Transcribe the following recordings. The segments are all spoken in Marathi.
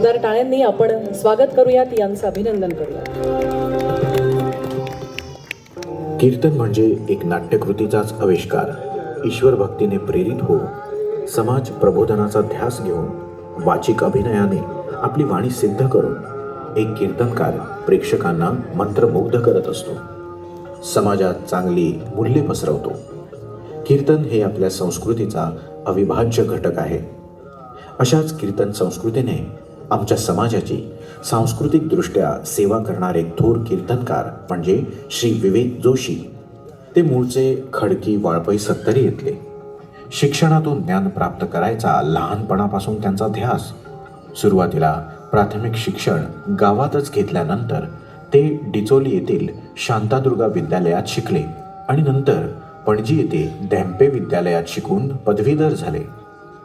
जोरदार टाळ्यांनी आपण स्वागत करूयात यांचं अभिनंदन करूया कीर्तन म्हणजे एक नाट्यकृतीचाच आविष्कार. ईश्वर भक्तीने प्रेरित हो समाज प्रबोधनाचा ध्यास घेऊन वाचिक अभिनयाने आपली वाणी सिद्ध करून एक कीर्तनकार प्रेक्षकांना मंत्रमुग्ध करत असतो. समाजात चांगली मूल्ये पसरवतो. कीर्तन हे आपल्या संस्कृतीचा अविभाज्य घटक आहे. अशाच कीर्तन संस्कृतीने आमच्या समाजाची सांस्कृतिकदृष्ट्या सेवा करणारे थोर कीर्तनकार म्हणजे श्री विवेक जोशी. ते मूळचे खडकी वाळपई सत्तरी येथले शिक्षणातून ज्ञान प्राप्त करायचा लहानपणापासून त्यांचा ध्यास. सुरुवातीला प्राथमिक शिक्षण गावातच घेतल्यानंतर ते डिचोली येथील शांतादुर्गा विद्यालयात शिकले आणि नंतर पणजी येथे डॅम्पे विद्यालयात शिकून पदवीधर झाले.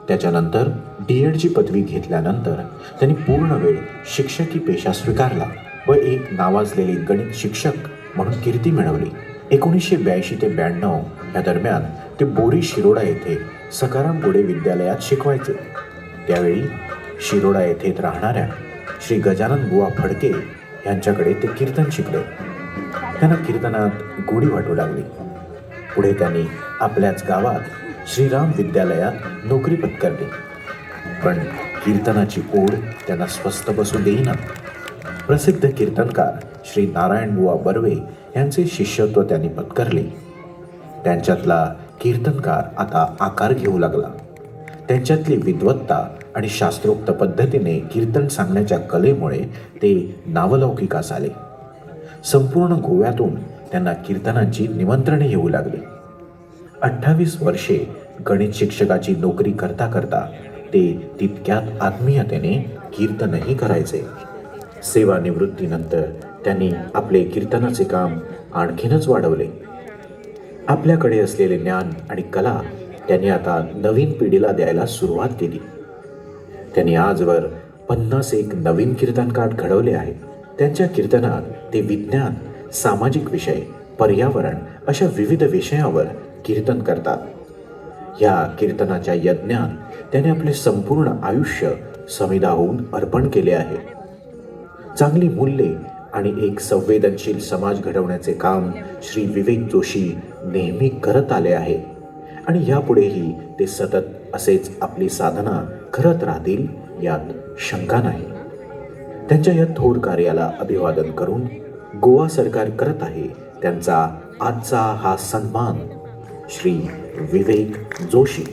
त्याच्यानंतर डी एडची पदवी घेतल्यानंतर त्यांनी पूर्ण वेळ शिक्षकी पेशा स्वीकारला व एक नावाजलेले गणित शिक्षक म्हणून कीर्ती मिळवली. एकोणीसशे ब्याऐंशी ते ब्याण्णव या दरम्यान ते बोरी शिरोडा येथे सकाराम गोडे विद्यालयात शिकवायचे. त्यावेळी शिरोडा येथे राहणाऱ्या श्री गजानन बुवा फडके यांच्याकडे ते कीर्तन शिकले. त्यांना कीर्तनात गोडी वाटू लागली. पुढे त्यांनी आपल्याच गावात श्रीराम विद्यालयात नोकरी पत्करली. पण कीर्तनाची ओढ त्यांना स्वस्त बसू देईना. प्रसिद्ध कीर्तनकार श्री नारायण बुवा बर्वे यांचे शिष्यत्व त्यांनी पत्करले. त्यांच्यातला कीर्तनकार आता आकार घेऊ लागला. त्यांच्यातली विद्वत्ता आणि शास्त्रोक्त पद्धतीने कीर्तन सांगण्याच्या कलेमुळे ते नावलौकिका आले संपूर्ण गोव्यातून त्यांना कीर्तनांची निमंत्रणे येऊ लागली. अठ्ठावीस वर्षे गणित शिक्षकाची नोकरी करता करता ते तितक्यात आत्मीयतेने कीर्तनही करायचे. सेवानिवृत्तीनंतर त्यांनी आपले कीर्तनाचे काम आणखीनच वाढवले. आपल्याकडे असलेले ज्ञान आणि कला त्यांनी आता नवीन पिढीला द्यायला सुरुवात केली. त्यांनी आजवर पन्नास एक नवीन कीर्तनकार घडवले आहेत. त्यांच्या कीर्तनात ते विज्ञान सामाजिक विषय पर्यावरण अशा विविध विषयावर कीर्तन करतात. या कीर्तनाच्या यज्ञात त्याने आपले संपूर्ण आयुष्य समिदा होऊन अर्पण केले आहे. चांगली मूल्ये आणि एक संवेदनशील समाज घडवण्याचे काम श्री विवेक जोशी नेहमी करत आले आहे. आणि यापुढेही ते सतत असेच आपली साधना करत राहतील यात शंका नाही. त्यांच्या या थोर कार्याला अभिवादन करून गोवा सरकार करत आहे त्यांचा आजचा हा सन्मान श्री विवेक जोशी.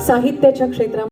साहित्याच्या क्षेत्रात